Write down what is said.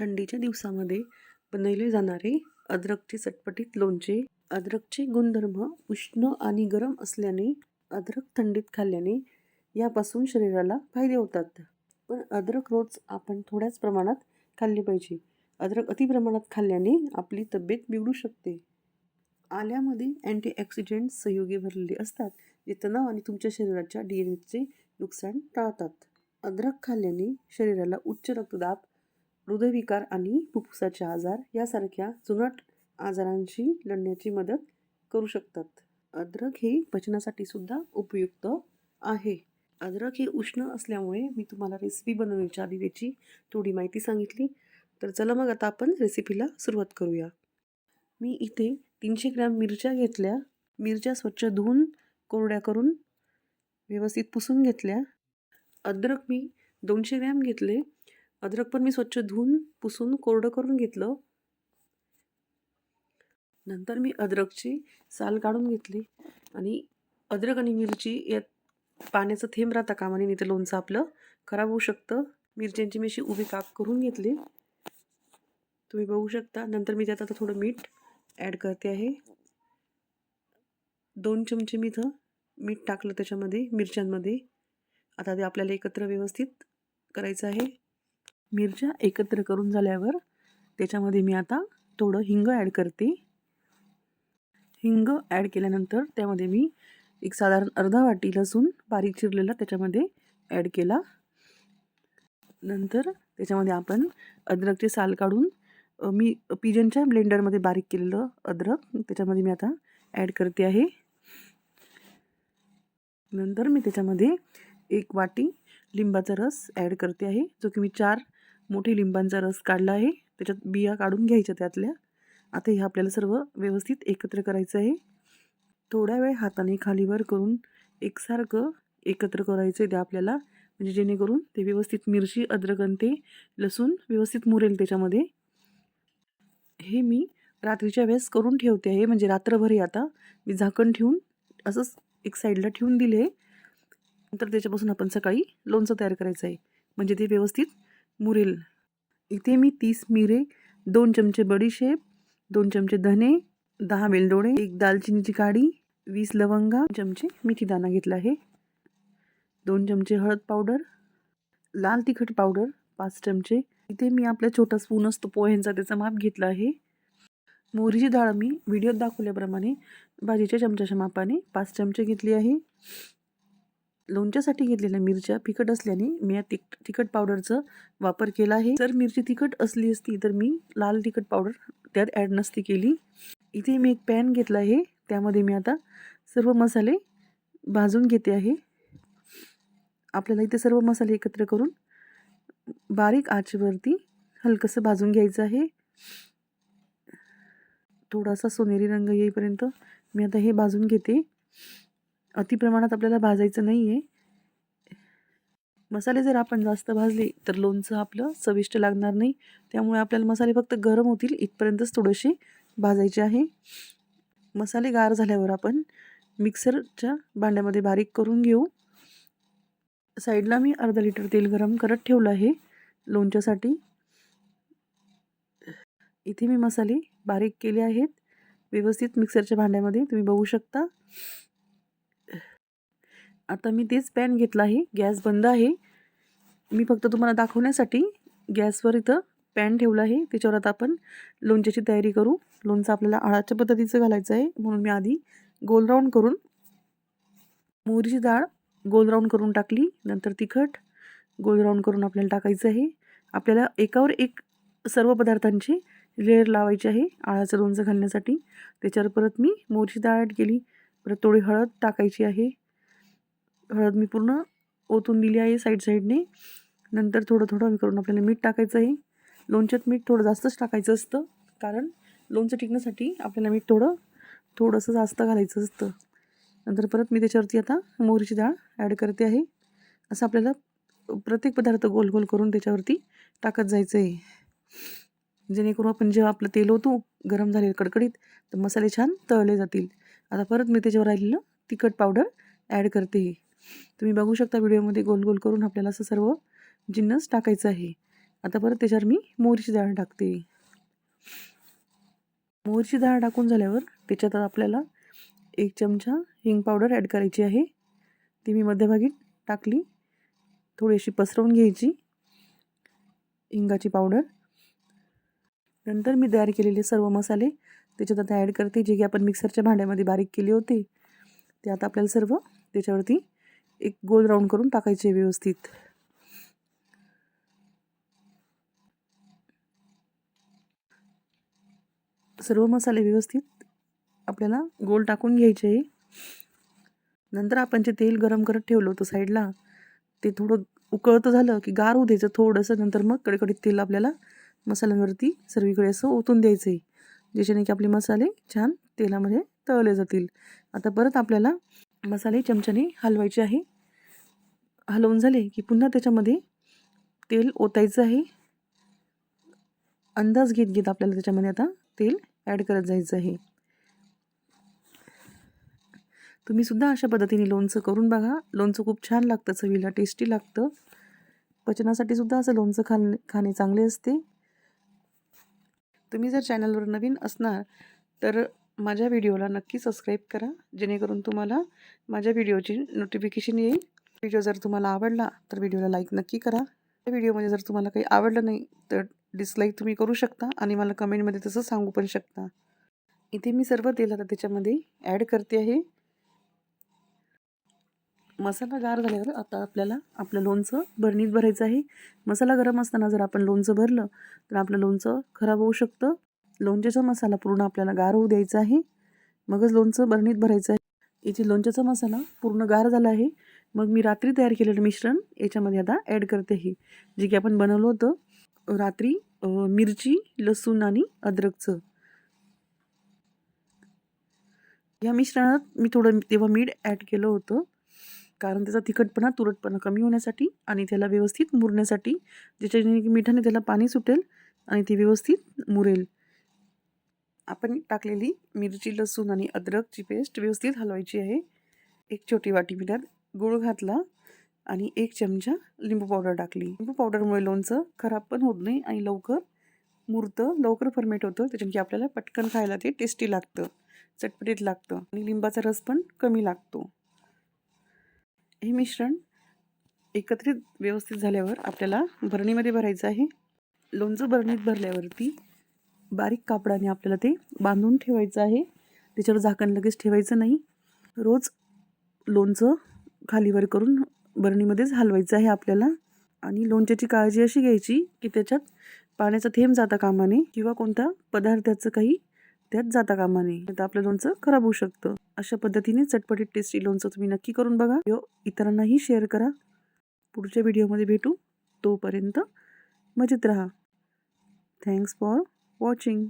थंडीच्या दिवसामध्ये बनवले जाणारे अद्रकचे चटपटीत लोणचे. अद्रकचे गुणधर्म उष्ण आणि गरम असल्याने अद्रक थंडीत खाल्ल्याने यापासून शरीराला फायदे होतात. पण अद्रक रोज आपण थोड्याच प्रमाणात खाल्ले पाहिजे. अद्रक अति प्रमाणात खाल्ल्याने आपली तब्येत बिघडू शकते. आल्यामध्ये अँटीऑक्सिडेंट्स सहयोगी भरलेले असतात जे तणाव आणि तुमच्या शरीराच्या डी एन एचे नुकसान टाळतात. अद्रक खाल्ल्याने शरीराला उच्च रक्तदाब हृदयविकार आणि फुफ्फुसाचे आजार यासारख्या जुनाट आजारांशी लढण्याची मदत करू शकतात. अद्रक हे पचनासाठी सुद्धा उपयुक्त आहे. अद्रक हे उष्ण असल्यामुळे मी तुम्हाला रेसिपी बनवण्याच्या आधी त्याची थोडी माहिती सांगितली. तर चला मग आता आपण रेसिपीला सुरुवात करूया. मी इथे तीनशे ग्रॅम मिरच्या घेतल्या. मिरच्या स्वच्छ धुवून कोरड्या करून व्यवस्थित पुसून घेतल्या. अद्रक मी दोनशे ग्रॅम घेतले. अद्रक पण मी स्वच्छ धुवून पुसून कोरडं करून घेतलं. नंतर मी अद्रकची साल काढून घेतली आणि अद्रक आणि मिरची यात पाण्याचं थेंब राहता कामाने नाही तर लोणचं आपलं खराब होऊ शकतं. मिरच्यांची मी अशी उभी काप करून घेतली. तुम्ही बघू शकता. नंतर मी त्यात आता थोडं मीठ ॲड करते आहे. दोन चमचे मी इथं मीठ टाकलं त्याच्यामध्ये मिरच्यांमध्ये. आता ते आपल्याला एकत्र व्यवस्थित करायचं आहे. मिरच्या एकत्र करून झाल्यावर त्याच्यामध्ये मी आता थोडं हिंग ॲड करते. हिंग ॲड केल्यानंतर त्यामध्ये मी एक साधारण अर्धा वाटी लसूण बारीक चिरलेला त्याच्यामध्ये ॲड केला. नंतर त्याच्यामध्ये आपण अद्रकचे साल काढून मी पिजनच्या ब्लेंडरमध्ये बारीक केलेलं अद्रक त्याच्यामध्ये मी आता ॲड करते आहे. नंतर मी त्याच्यामध्ये एक वाटी लिंबाचा रस ॲड करते आहे जो की मी चार मोठे लिंबांचा रस काढला आहे. त्याच्यात बिया काढून घ्यायच्या त्यातल्या. आता हे आपल्याला सर्व व्यवस्थित एकत्र करायचं आहे. थोड्या वेळ हाताने खालीवर करून एकसारखं एकत्र करायचं आहे ते आपल्याला. म्हणजे जेणेकरून ते व्यवस्थित मिरची अद्रक आणि ते लसूण व्यवस्थित मुरेल त्याच्यामध्ये. हे मी रात्रीच्या वेळेस करून ठेवते आहे. म्हणजे रात्रभर आता. मी झाकण ठेवून असंच एक साईडला ठेवून दिले नंतर त्याच्यापासून आपण सकाळी लोणचं तयार करायचं आहे. म्हणजे ते व्यवस्थित मुरेल. इथे मी तीस मिरे दोन चमचे बडीशेप दोन चमचे धने दहा वेलदोडे एक दालचिनीची काडी वीस लवंगा चमचे मिठी दाणा घेतला आहे. दोन चमचे हळद पावडर लाल तिखट पावडर पाच चमचे. इथे मी आपला छोटा स्पून असतो पोह्यांचा त्याचा माप घेतला आहे. मोहरीची डाळ मी व्हिडिओत दाखवल्याप्रमाणे भाजीच्या चमच्याच्या मापाने पाच चमचे घेतली आहे. लोणच्यासाठी घेतलेल्या मिरच्या फिकट असल्याने मी या तिक तिखट पावडरचा वापर केला आहे. जर मिरची तिखट असली असती तर मी लाल तिखट पावडर त्यात ॲड नसती केली. इथे मी एक पॅन घेतला आहे. त्यामध्ये मी आता सर्व मसाले भाजून घेते आहे. आपल्याला इथे सर्व मसाले एकत्र करून बारीक आचेवरती हलकंसं भाजून घ्यायचं आहे. थोडासा सोनेरी रंग येईपर्यंत मी आता हे भाजून घेते. अति प्रमाणात आपल्याला भाजायचं नाही आहे मसाले जर आपण जास्त भाजले तर लोणचं आपलं चविष्ट लागणार नाही. त्यामुळे आपल्याला मसाले फक्त गरम होतील इथपर्यंतच थोडेसे भाजायचे आहे. मसाले गार झाल्यावर आपण मिक्सरच्या भांड्यामध्ये बारीक करून घेऊ. साईडला मी अर्धा लिटर तेल गरम करत ठेवलं आहे लोणच्यासाठी. इथे मी मसाले बारीक केले आहेत. व्यवस्थित मिक्सरच्या भांड्यामध्ये तुम्ही बघू शकता. आता मी तेच पॅन घेतला आहे. गॅस बंद आहे. मी फक्त तुम्हाला दाखवण्यासाठी गॅसवर इथं पॅन ठेवलं आहे. त्याच्यावर आता आपण लोणच्याची तयारी करू. लोणचं आपल्याला आळाच्या पद्धतीचं घालायचं आहे. म्हणून मी आधी गोल राऊंड करून मोहरीची डाळ गोल राऊंड करून टाकली. नंतर तिखट गोल राऊंड करून आपल्याला टाकायचं आहे. आपल्याला एकावर एक सर्व पदार्थांची लेअर लावायची आहे आळाचं लोणचं घालण्यासाठी. त्याच्यावर परत मी मोहरीची डाळ ॲड केली. परत थोडी हळद टाकायची आहे. हळद मी पूर्ण ओतून दिली आहे साईड साईडने नंतर थोडं थोडं करून आपल्याला मीठ टाकायचं आहे. लोणच्यात मीठ थोडं जास्तच टाकायचं असतं कारण लोणचं टिकण्यासाठी आपल्याला मीठ थोडं थोडंसं जास्त घालायचं असतं. नंतर परत मी त्याच्यावरती आता मोहरीची डाळ ॲड करते आहे. असं आपल्याला प्रत्येक पदार्थ गोल गोल करून त्याच्यावरती टाकत जायचं आहे. जेणेकरून आपण जेव्हा आपलं तेल होतो गरम झालेलं कडकडीत तर मसाले छान तळले जातील. आता परत मी त्याच्यावर राहिलेलं तिखट पावडर ॲड करते. तुम्ही बघू शकता व्हिडिओमध्ये गोल गोल करून आपल्याला असं सर्व जिन्नस टाकायचं आहे. आता परत त्याच्यावर मी मोहरीची डाळ टाकते. मोहरीची डाळ टाकून झाल्यावर त्याच्यात आपल्याला एक चमचा हिंग पावडर ॲड करायची आहे. ती मी मध्यभागी टाकली. थोडीशी पसरवून घ्यायची. हिंगाची पावडर. नंतर मी तयार केलेले सर्व मसाले त्याच्यात आता ॲड करते जे की आपण मिक्सरच्या भांड्यामध्ये बारीक केले होते. ते आता आपल्याला सर्व त्याच्यावरती एक गोल राऊंड करून टाकायचे व्यवस्थित. सर्व मसाले व्यवस्थित आपल्याला गोल टाकून घ्यायचे नंतर आपण जे तेल गरम करत ठेवलं होतं साईडला ते थोडं उकळतं झालं की गार होऊ द्यायचं थोडंसं नंतर मग कडकडीत तेल आपल्याला मसाल्यांवरती सर्वीकडे असं ओतून द्यायचं आहे ज्याच्याने की आपले मसाले छान तेलामध्ये तळले जातील. आता परत आपल्याला मसाले चमच्याने हलवायचे आहे. हलवून झाले की पुन्हा त्याच्यामध्ये तेल ओतायचं आहे. अंदाज घेत घेत आपल्याला त्याच्यामध्ये आता तेल ॲड करत जायचं आहे. तुम्ही सुद्धा अशा पद्धतीने लोणचं करून बघा. लोणचं खूप छान लागतं चवीला टेस्टी लागतं. पचनासाठी सुद्धा असं लोणचं खाणे खाणे चांगले असते. तुम्ही जर चॅनलवर नवीन असणार तर माझ्या व्हिडिओला नक्की सबस्क्राईब करा. जेणेकरून तुम्हाला माझ्या व्हिडिओची नोटिफिकेशन येईल. व्हिडिओ जर तुम्हाला आवडला तर व्हिडिओला लाईक नक्की करा. त्या व्हिडिओमध्ये जर तुम्हाला काही आवडलं नाही तर डिसलाईक तुम्ही करू शकता आणि मला कमेंटमध्ये तसं सांगू पण शकता. इथे मी सर्व तेल आता त्याच्यामध्ये ॲड करते आहे. मसाला गार झाल्यावर आता आपल्याला आपलं लोणचं भरणीत भरायचं आहे. मसाला गरम असताना जर आपण लोणचं भरलं तर आपलं लोणचं खराब होऊ शकतं. लोणच्याचा मसाला पूर्ण आपल्याला गार होऊ द्यायचा आहे. मगच लोणचं भरणीत भरायचं आहे. इथे लोणच्याचा मसाला पूर्ण गार झाला आहे. मग मी रात्री तयार केलेलं मिश्रण याच्यामध्ये आता ॲड करते हे. जे की आपण बनवलं होतं रात्री मिरची लसूण आणि अद्रकचं. या मिश्रणात मी थोडं तेव्हा मीठ ॲड केलं होतं. कारण त्याचा तिखटपणा तुरटपणा कमी होण्यासाठी आणि त्याला व्यवस्थित मुरण्यासाठी ज्याच्याने की मिठाने त्याला पाणी सुटेल आणि ती व्यवस्थित मुरेल. आपण टाकलेली मिरची लसूण आणि अद्रकची पेस्ट व्यवस्थित हलवायची आहे. एक छोटी वाटी मिठात गूळ घातला आणि एक चमचा लिंबू पावडर टाकली. लिंबू पावडरमुळे लोणचं खराब पण होत नाही आणि लवकर मुरतं लवकर फर्मेट होतं. त्याच्याने की आपल्याला पटकन खायला ते टेस्टी लागतं चटपटीत लागतं आणि लिंबाचा रस पण कमी लागतो. हे मिश्रण एकत्रित व्यवस्थित झाल्यावर आपल्याला भरणीमध्ये भरायचं आहे. लोणचं भरणीत भरल्यावरती बारीक कापडाने आपल्याला ते बांधून ठेवायचं आहे. त्याच्यावर झाकण लगेच ठेवायचं नाही. रोज लोणचं खालीवर करून बरणीमध्येच हलवायचं आहे आपल्याला. आणि लोणच्याची काळजी अशी घ्यायची की त्याच्यात पाण्याचा थेंब जाता कामा नये किंवा कोणत्या पदार्थाचं काही त्यात जाता कामा नये. तर आपलं लोणचं खराब होऊ शकतं. अशा पद्धतीने चटपटीत टेस्टी लोणचं तुम्ही नक्की करून बघा. यो इतरांनाही शेअर करा. पुढच्या व्हिडिओमध्ये भेटू. तोपर्यंत मजेत राहा. Thanks for watching